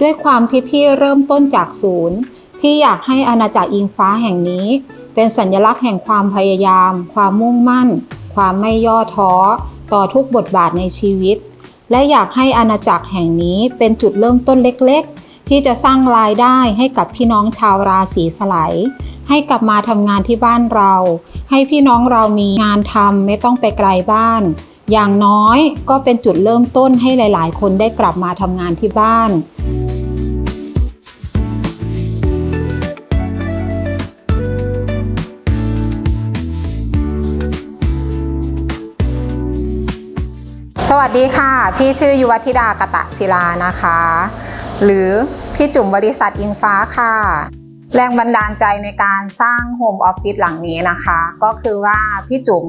ด้วยความที่พี่เริ่มต้นจากศูนย์ พี่อยากให้อาณาจักรอิงฟ้าแห่งนี้ เป็นสัญลักษณ์แห่งความพยายาม ความมุ่งมั่น ความไม่ย่อท้อ ต่อทุกบทบาทในชีวิต และอยากให้อาณาจักรแห่งนี้เป็นจุดเริ่มต้นเล็กๆ ที่จะสร้างรายได้ให้กับพี่น้องชาวราศีสไลด์ให้กลับมาทำงานที่บ้านเรา ให้พี่น้องเรามีงานทำไม่ต้องไปไกลบ้าน อย่างน้อยก็เป็นจุดเริ่มต้นให้หลาย ๆ คนได้กลับมาทำงานที่บ้าน สวัสดีค่ะ พี่ชื่อยุวธิดากตะศิลานะคะ หรือพี่จุ๋มบริษัทอิงฟ้าค่ะ แรงบันดาลใจในการสร้างโฮมออฟฟิศหลังนี้นะคะ ก็คือว่าพี่จุ๋ม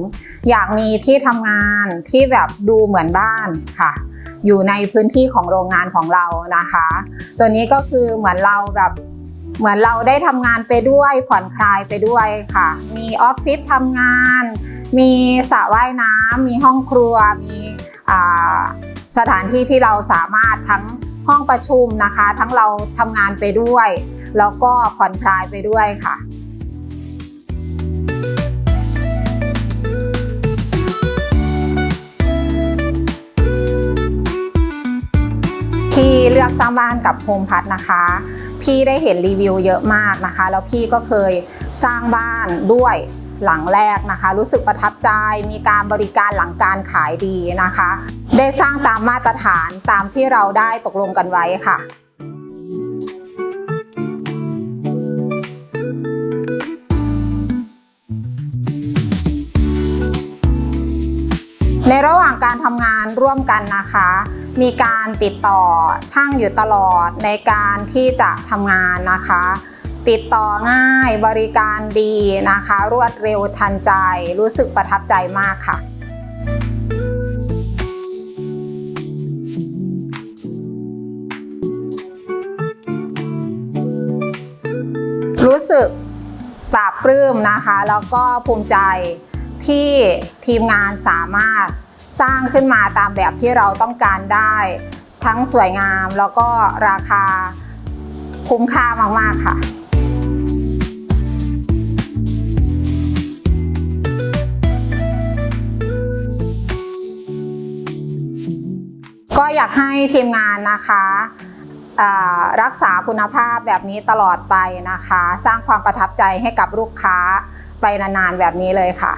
อยากมีที่ทำงานที่แบบดูเหมือนบ้านค่ะ อยู่ในพื้นที่ของโรงงานของเรานะคะ ตัวนี้ก็คือเหมือนเราแบบเหมือนเราได้ทำงานไปด้วยผ่อนคลายไปด้วยค่ะ มีออฟฟิศทำงาน มีสระว่ายน้ำมีห้องครัวมี สถานที่ที่เราสามารถทั้งห้องประชุมนะคะ ทั้งเราทำงานไปด้วย แล้วก็ผ่อนคลายไปด้วยค่ะที่เลือกสร้างบ้านกับโฮมพัทนะคะ พี่ได้เห็นรีวิวเยอะมากนะคะ แล้วพี่ก็เคยสร้างบ้านด้วย หลังแรกนะคะ รู้สึกประทับใจมีการบริการหลังการขายดีนะคะ ได้สร้างตามมาตรฐานตามที่เราได้ตกลงกันไว้ค่ะในระหว่างการทำงานร่วมกันนะคะ มีการติดต่อช่างอยู่ตลอดในการที่จะทำงานนะคะ ติดต่อง่ายบริการดีนะคะ รวดเร็วทันใจ รู้สึกประทับใจมากค่ะรู้สึกปราบปลื้มนะคะ แล้วก็ภูมิใจที่ทีมงานสามารถสร้างขึ้นมาตามแบบที่เราต้องการได้ ทั้งสวยงามแล้วก็ราคาคุ้มค่ามาก ๆ ค่ะ อยากให้ทีมงานนะคะรักษาคุณภาพแบบนี้ตลอดไปนะคะ สร้างความประทับใจให้กับลูกค้าไปนานๆแบบนี้เลยค่ะ